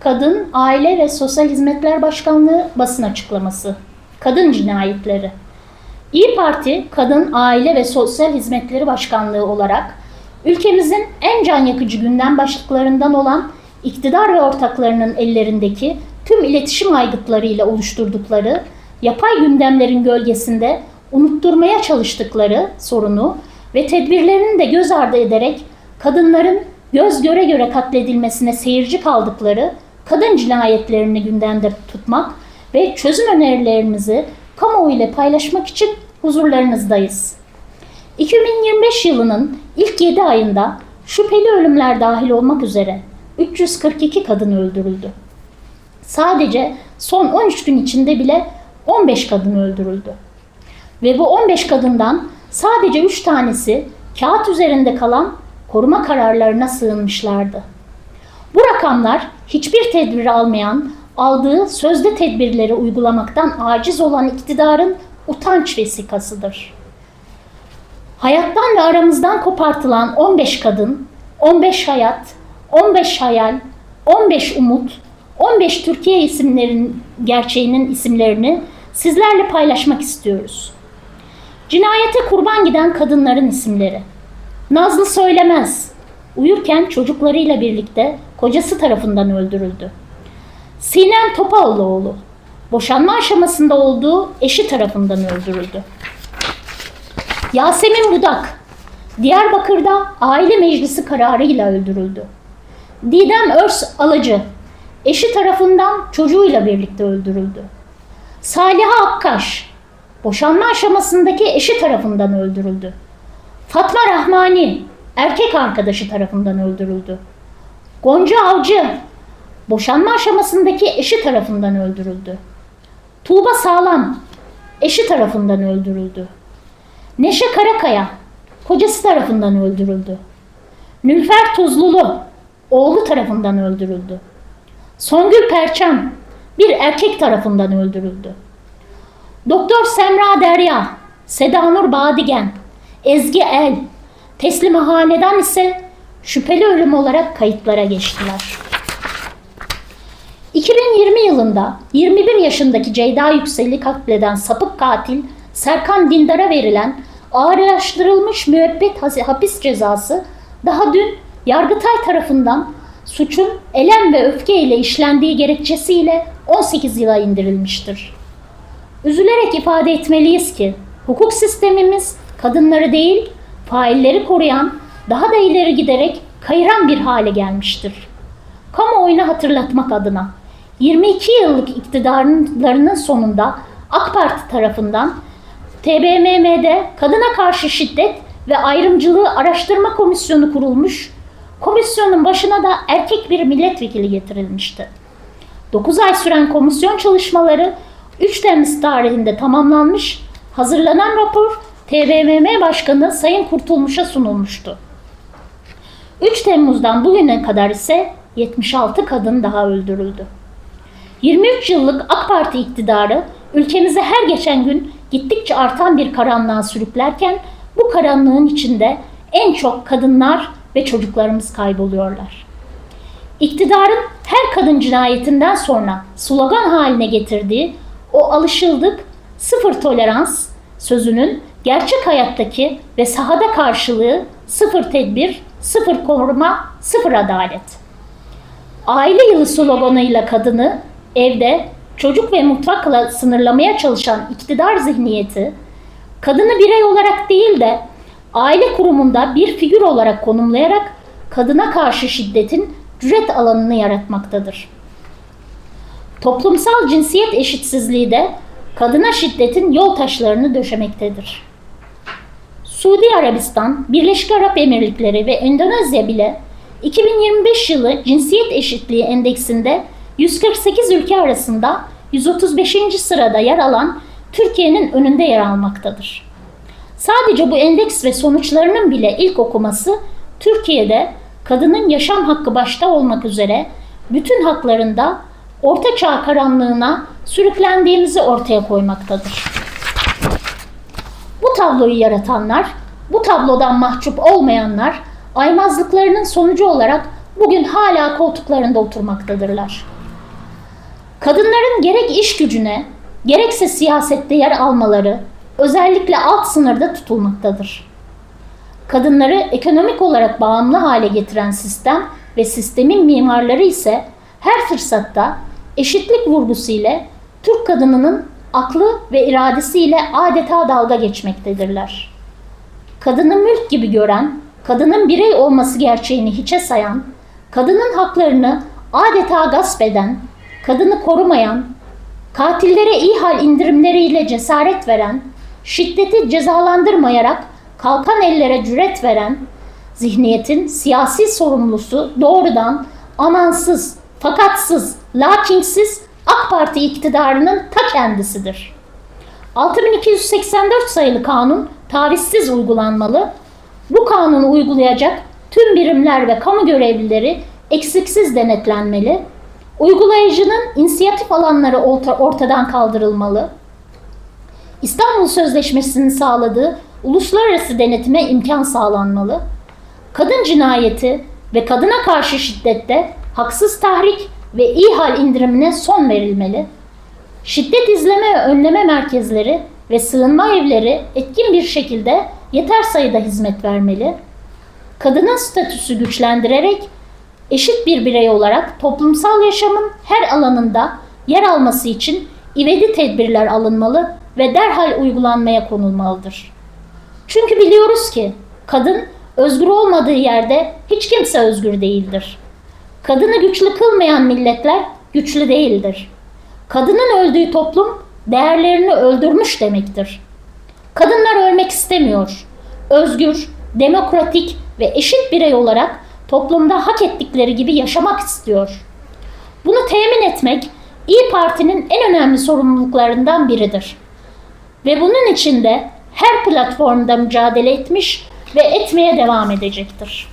Kadın, Aile ve Sosyal Hizmetler Başkanlığı basın açıklaması. Kadın cinayetleri. İyi Parti, Kadın, Aile ve Sosyal Hizmetleri Başkanlığı olarak ülkemizin en can yakıcı gündem başlıklarından olan iktidar ve ortaklarının ellerindeki tüm iletişim aygıtlarıyla oluşturdukları yapay gündemlerin gölgesinde unutturmaya çalıştıkları sorunu ve tedbirlerini de göz ardı ederek kadınların göz göre göre katledilmesine seyirci kaldıkları kadın cinayetlerini gündemde tutmak ve çözüm önerilerimizi kamuoyu ile paylaşmak için huzurlarınızdayız. 2025 yılının ilk 7 ayında şüpheli ölümler dahil olmak üzere 342 kadın öldürüldü. Sadece son 13 gün içinde bile 15 kadın öldürüldü. Ve bu 15 kadından sadece 3 tanesi kağıt üzerinde kalan koruma kararlarına sığınmışlardı. Rakamlar hiçbir tedbir almayan, aldığı sözde tedbirleri uygulamaktan aciz olan iktidarın utanç vesikasıdır. Hayattan ve aramızdan kopartılan 15 kadın, 15 hayat, 15 hayal, 15 umut, 15 Türkiye isimlerin gerçeğinin isimlerini sizlerle paylaşmak istiyoruz. Cinayete kurban giden kadınların isimleri. Nazlı Söylemez, uyurken çocuklarıyla birlikte kocası tarafından öldürüldü. Sinem Topaloğlu, boşanma aşamasında olduğu eşi tarafından öldürüldü. Yasemin Budak, Diyarbakır'da aile meclisi kararıyla öldürüldü. Didem Örs Alıcı, eşi tarafından çocuğuyla birlikte öldürüldü. Saliha Akkaş, boşanma aşamasındaki eşi tarafından öldürüldü. Fatma Rahmani, erkek arkadaşı tarafından öldürüldü. Gonca Avcı, boşanma aşamasındaki eşi tarafından öldürüldü. Tuğba Sağlam, eşi tarafından öldürüldü. Neşe Karakaya, kocası tarafından öldürüldü. Nülfer Tuzlulu, oğlu tarafından öldürüldü. Songül Perçem, bir erkek tarafından öldürüldü. Doktor Semra Derya, Sedanur Badigen, Ezgi El, Teslime Hanedan ise şüpheli ölüm olarak kayıtlara geçtiler. 2020 yılında 21 yaşındaki Ceyda Yüksel'i katleden sapık katil Serkan Dindar'a verilen ağırlaştırılmış müebbet hapis cezası daha dün Yargıtay tarafından suçun elem ve öfke ile işlendiği gerekçesiyle 18 yıla indirilmiştir. Üzülerek ifade etmeliyiz ki hukuk sistemimiz kadınları değil, failleri koruyan, daha da ileri giderek kayıran bir hale gelmiştir. Kamuoyuna hatırlatmak adına 22 yıllık iktidarlarının sonunda AK Parti tarafından TBMM'de kadına karşı şiddet ve ayrımcılığı araştırma komisyonu kurulmuş, komisyonun başına da erkek bir milletvekili getirilmişti. 9 ay süren komisyon çalışmaları 3 Temmuz tarihinde tamamlanmış, hazırlanan rapor TBMM Başkanı Sayın Kurtulmuş'a sunulmuştu. 3 Temmuz'dan bugüne kadar ise 76 kadın daha öldürüldü. 23 yıllık AK Parti iktidarı ülkemizi her geçen gün gittikçe artan bir karanlığa sürüklerken bu karanlığın içinde en çok kadınlar ve çocuklarımız kayboluyorlar. İktidarın her kadın cinayetinden sonra slogan haline getirdiği o alışıldık sıfır tolerans sözünün gerçek hayattaki ve sahada karşılığı sıfır tedbir, sıfır koruma, sıfır adalet. Aile yılı sloganıyla kadını evde çocuk ve mutfakla sınırlamaya çalışan iktidar zihniyeti, kadını birey olarak değil de aile kurumunda bir figür olarak konumlayarak kadına karşı şiddetin cüret alanını yaratmaktadır. Toplumsal cinsiyet eşitsizliği de kadına şiddetin yol taşlarını döşemektedir. Suudi Arabistan, Birleşik Arap Emirlikleri ve Endonezya bile 2025 yılı cinsiyet eşitliği endeksinde 148 ülke arasında 135. sırada yer alan Türkiye'nin önünde yer almaktadır. Sadece bu endeks ve sonuçlarının bile ilk okuması Türkiye'de kadının yaşam hakkı başta olmak üzere bütün haklarında orta çağ karanlığına sürüklendiğimizi ortaya koymaktadır. Tabloyu yaratanlar, bu tablodan mahcup olmayanlar, aymazlıklarının sonucu olarak bugün hala koltuklarında oturmaktadırlar. Kadınların gerek iş gücüne, gerekse siyasette yer almaları özellikle alt sınırda tutulmaktadır. Kadınları ekonomik olarak bağımlı hale getiren sistem ve sistemin mimarları ise her fırsatta eşitlik vurgusu ile Türk kadınının aklı ve iradesiyle adeta dalga geçmektedirler. Kadını mülk gibi gören, kadının birey olması gerçeğini hiçe sayan, kadının haklarını adeta gasp eden, kadını korumayan, katillere iyi hal indirimleriyle cesaret veren, şiddeti cezalandırmayarak kalkan ellere cüret veren, zihniyetin siyasi sorumlusu doğrudan amansız, fakatsız, lakinsiz AK Parti iktidarının ta kendisidir. 6284 sayılı kanun tavizsiz uygulanmalı. Bu kanunu uygulayacak tüm birimler ve kamu görevlileri eksiksiz denetlenmeli. Uygulayıcının inisiyatif alanları orta- ortadan kaldırılmalı. İstanbul Sözleşmesi'nin sağladığı uluslararası denetime imkan sağlanmalı. Kadın cinayeti ve kadına karşı şiddette haksız tahrik ve iyi hal indirimine son verilmeli. Şiddet izleme ve önleme merkezleri ve sığınma evleri etkin bir şekilde yeter sayıda hizmet vermeli. Kadının statüsü güçlendirerek eşit bir birey olarak toplumsal yaşamın her alanında yer alması için ivedi tedbirler alınmalı ve derhal uygulanmaya konulmalıdır. Çünkü biliyoruz ki kadın özgür olmadığı yerde hiç kimse özgür değildir. Kadını güçlü kılmayan milletler güçlü değildir. Kadının öldüğü toplum değerlerini öldürmüş demektir. Kadınlar ölmek istemiyor. Özgür, demokratik ve eşit birey olarak toplumda hak ettikleri gibi yaşamak istiyor. Bunu temin etmek İyi Parti'nin en önemli sorumluluklarından biridir. Ve bunun için de her platformda mücadele etmiş ve etmeye devam edecektir.